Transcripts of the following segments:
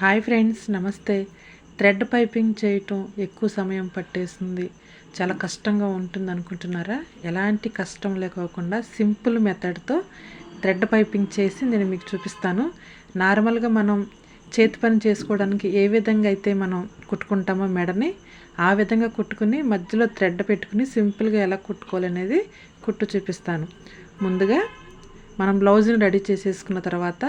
Hi friends namaste. Thread piping చేయటం ఎక్కువ సమయం పట్టేస్తుంది. చాలా కష్టంగా ఉంటుంది అనుకుంటున్నారా? ఎలాంటి కష్టం లేకోకుండా సింపుల్ మెథడ్తో థ్రెడ్ పైపింగ్ చేసి నేను మీకు చూపిస్తాను. నార్మల్గా మనం చేతి పని చేసుకోవడానికి ఏ విధంగా అయితే మనం కుట్టుకుంటామో మెడని ఆ విధంగా కుట్టుకుని మధ్యలో థ్రెడ్ పెట్టుకుని సింపుల్గా ఎలా కుట్టుకోవాలనేది కుట్టు చూపిస్తాను. ముందుగా మనం బ్లౌజ్ని రెడీ చేసేసుకున్న తర్వాత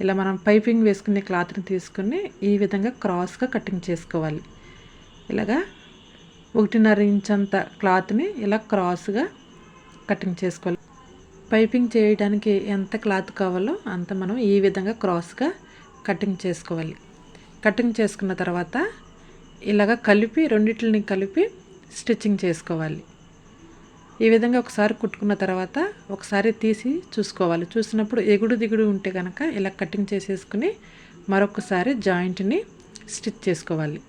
ఇలా మనం పైపింగ్ వేసుకునే క్లాత్ని తీసుకుని ఈ విధంగా క్రాస్గా కటింగ్ చేసుకోవాలి. ఇలాగా ఒకటిన్నర ఇంచ్ అంత క్లాత్ని ఇలా క్రాస్గా కటింగ్ చేసుకోవాలి. పైపింగ్ చేయడానికి ఎంత క్లాత్ కావాలో అంత మనం ఈ విధంగా క్రాస్గా కటింగ్ చేసుకోవాలి. కటింగ్ చేసుకున్న తర్వాత ఇలాగ కలిపి రెండింటిని కలిపి స్టిచ్చింగ్ చేసుకోవాలి. ఈ విధంగా ఒకసారి కుట్టుకున్న తర్వాత ఒకసారి తీసి చూసుకోవాలి. చూసినప్పుడు ఎగుడు దిగుడు ఉంటే కనుక ఇలా కటింగ్ చేసేసుకుని మరొకసారి జాయింట్ని స్టిచ్ చేసుకోవాలి.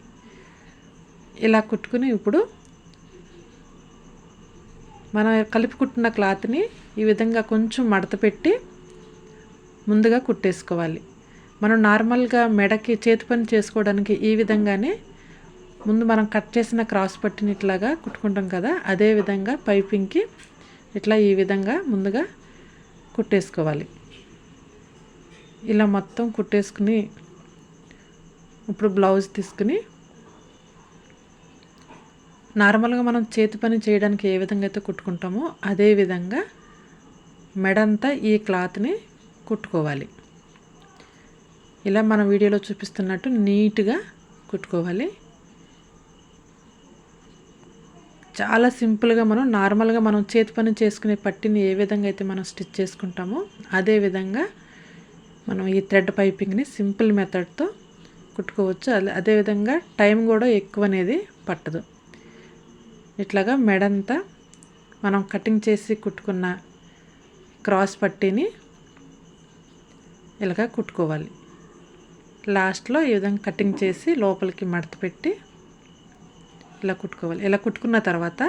ఇలా కుట్టుకుని ఇప్పుడు మనం కలిపి కుట్టిన క్లాత్ని ఈ విధంగా కొంచెం మడత పెట్టి ముందుగా కుట్టేసుకోవాలి. మనం నార్మల్గా మెడకి చేతి పని చేసుకోవడానికి ఈ విధంగానే ముందు మనం కట్ చేసిన క్రాస్ పట్టిని ఇట్లాగా కుట్టుకుంటాం కదా అదే విధంగా పైపింగ్కి ఇట్లా ఈ విధంగా ముందుగా కుట్టేసుకోవాలి. ఇలా మొత్తం కుట్టేసుకుని ఇప్పుడు బ్లౌజ్ తీసుకుని నార్మల్గా మనం చేతి పని చేయడానికి ఏ విధంగా అయితే కుట్టుకుంటామో అదే విధంగా మెడంతా ఈ క్లాత్ని కుట్టుకోవాలి. ఇలా మన వీడియోలో చూపిస్తున్నట్టు నీట్గా కుట్టుకోవాలి. చాలా సింపుల్గా మనం నార్మల్గా మనం చేతి పని చేసుకునే పట్టిని ఏ విధంగా అయితే మనం స్టిచ్ చేసుకుంటామో అదే విధంగా మనం ఈ థ్రెడ్ పైపింగ్ని సింపుల్ మెథడ్తో కుట్టుకోవచ్చు. అదేవిధంగా టైం కూడా ఎక్కువ అనేది పట్టదు. ఇట్లాగా మెడంతా మనం కటింగ్ చేసి కుట్టుకున్న క్రాస్ పట్టీని ఇలాగా కుట్టుకోవాలి. లాస్ట్లో ఈ విధంగా కటింగ్ చేసి లోపలికి మడత పెట్టి ఇలా కుట్టుకోవాలి. ఇలా కుట్టుకున్న తర్వాత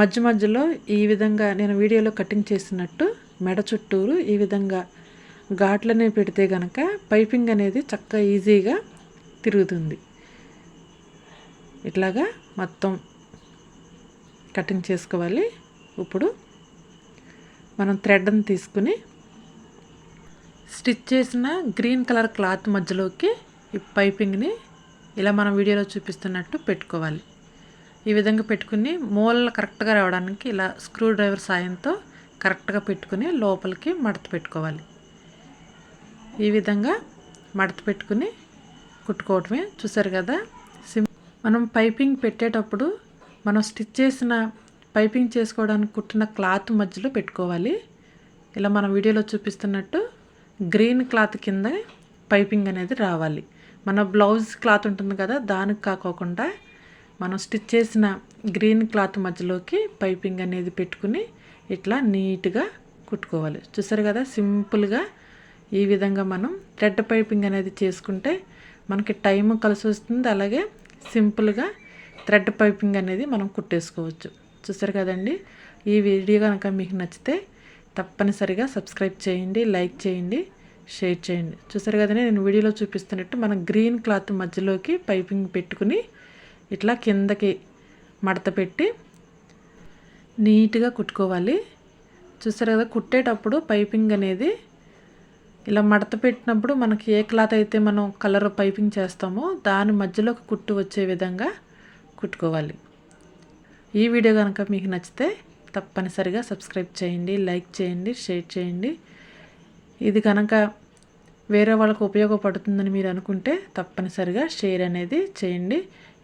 మధ్య మధ్యలో ఈ విధంగా నేను వీడియోలో కటింగ్ చేసినట్టు మెడ చుట్టూరు ఈ విధంగా ఘాట్లనే పెడితే కనుక పైపింగ్ అనేది చక్కగా ఈజీగా తిరుగుతుంది. ఇట్లాగా మొత్తం కటింగ్ చేసుకోవాలి. ఇప్పుడు మనం థ్రెడ్ని తీసుకుని స్టిచ్ చేసిన గ్రీన్ కలర్ క్లాత్ మధ్యలోకి ఈ పైపింగ్ని ఇలా మనం వీడియోలో చూపిస్తున్నట్టు పెట్టుకోవాలి. ఈ విధంగా పెట్టుకుని మూలలు కరెక్ట్గా రావడానికి ఇలా స్క్రూ డ్రైవర్ సాయంతో కరెక్ట్గా పెట్టుకుని లోపలికి మడత పెట్టుకోవాలి. ఈ విధంగా మడత పెట్టుకుని కుట్టుకోవటమే చూసారు కదా? సిమ్ మనం పైపింగ్ పెట్టేటప్పుడు మనం స్టిచ్ చేసిన పైపింగ్ చేసుకోవడానికి కుట్టిన క్లాత్ మధ్యలో పెట్టుకోవాలి. ఇలా మనం వీడియోలో చూపిస్తున్నట్టు గ్రీన్ క్లాత్ కింద పైపింగ్ అనేది రావాలి. మన బ్లౌజ్ క్లాత్ ఉంటుంది కదా దానికి కాకోకుండా మనం స్టిచ్ చేసిన గ్రీన్ క్లాత్ మధ్యలోకి పైపింగ్ అనేది పెట్టుకుని ఇట్లా నీట్గా కుట్టుకోవాలి. చూసారు కదా సింపుల్గా ఈ విధంగా మనం థ్రెడ్ పైపింగ్ అనేది చేసుకుంటే మనకి టైం కలిసి వస్తుంది. అలాగే సింపుల్గా థ్రెడ్ పైపింగ్ అనేది మనం కుట్టేసుకోవచ్చు. చూసారు కదండి ఈ వీడియో కనుక మీకు నచ్చితే తప్పనిసరిగా సబ్స్క్రైబ్ చేయండి లైక్ చేయండి. షేర్ చేయండి. చూసారు కదండి నేను వీడియోలో చూపిస్తున్నట్టు మనం గ్రీన్ క్లాత్ మధ్యలోకి పైపింగ్ పెట్టుకుని ఇట్లా కిందకి మడత పెట్టి నీట్గా కుట్టుకోవాలి. చూసారు కదా కుట్టేటప్పుడు పైపింగ్ అనేది ఇలా మడత పెట్టినప్పుడు మనకి ఏ క్లాత్ అయితే మనం కలర్ పైపింగ్ చేస్తామో దాని మధ్యలోకి కుట్టు వచ్చే విధంగా కుట్టుకోవాలి. ఈ వీడియో కనుక మీకు నచ్చితే తప్పనిసరిగా సబ్స్క్రైబ్ చేయండి లైక్ చేయండి షేర్ చేయండి. ఇది కనుక వేరే వాళ్ళకు ఉపయోగపడుతుందని మీరు అనుకుంటే తప్పనిసరిగా షేర్ అనేది చేయండి.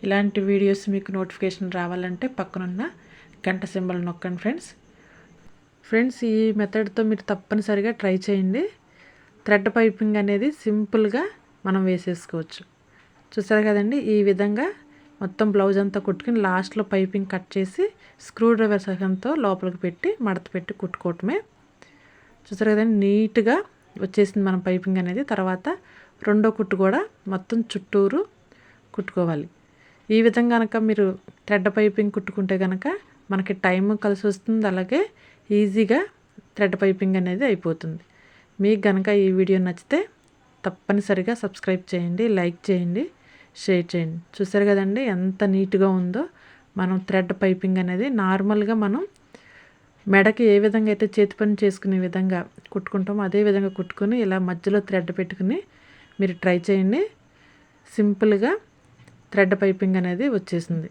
ఇలాంటి వీడియోస్ మీకు నోటిఫికేషన్ రావాలంటే పక్కనున్న గంట సింబల్ నొక్కండి ఫ్రెండ్స్. ఫ్రెండ్స్ ఈ మెథడ్తో మీరు తప్పనిసరిగా ట్రై చేయండి. థ్రెడ్ పైపింగ్ అనేది సింపుల్గా మనం వేసేసుకోవచ్చు. చూసారు కదండి ఈ విధంగా మొత్తం బ్లౌజ్ అంతా కుట్టుకుని లాస్ట్లో పైపింగ్ కట్ చేసి స్క్రూ డ్రైవర్ సహంతో లోపలికి పెట్టి మడత పెట్టి కుట్టుకోవటమే. చూసారు కదండి నీట్గా వచ్చేసింది మనం పైపింగ్ అనేది. తర్వాత రెండో కుట్టు కూడా మొత్తం చుట్టూరు కుట్టుకోవాలి. ఈ విధంగా కనుక మీరు థ్రెడ్ పైపింగ్ కుట్టుకుంటే కనుక మనకి టైం కలిసి వస్తుంది అలాగే ఈజీగా థ్రెడ్ పైపింగ్ అనేది అయిపోతుంది. మీకు కనుక ఈ వీడియో నచ్చితే తప్పనిసరిగా సబ్స్క్రైబ్ చేయండి లైక్ చేయండి షేర్ చేయండి. చూసారు కదండి ఎంత నీట్గా ఉందో మనం థ్రెడ్ పైపింగ్ అనేది నార్మల్గా మనం మెడకి ఏ విధంగా అయితే చేతి పని చేసుకునే విధంగా కుట్టుకుంటామో అదే విధంగా కుట్టుకొని ఇలా మధ్యలో థ్రెడ్ పెట్టుకుని మీరు ట్రై చేయండి. సింపుల్గా థ్రెడ్ పైపింగ్ అనేది వచ్చేసింది.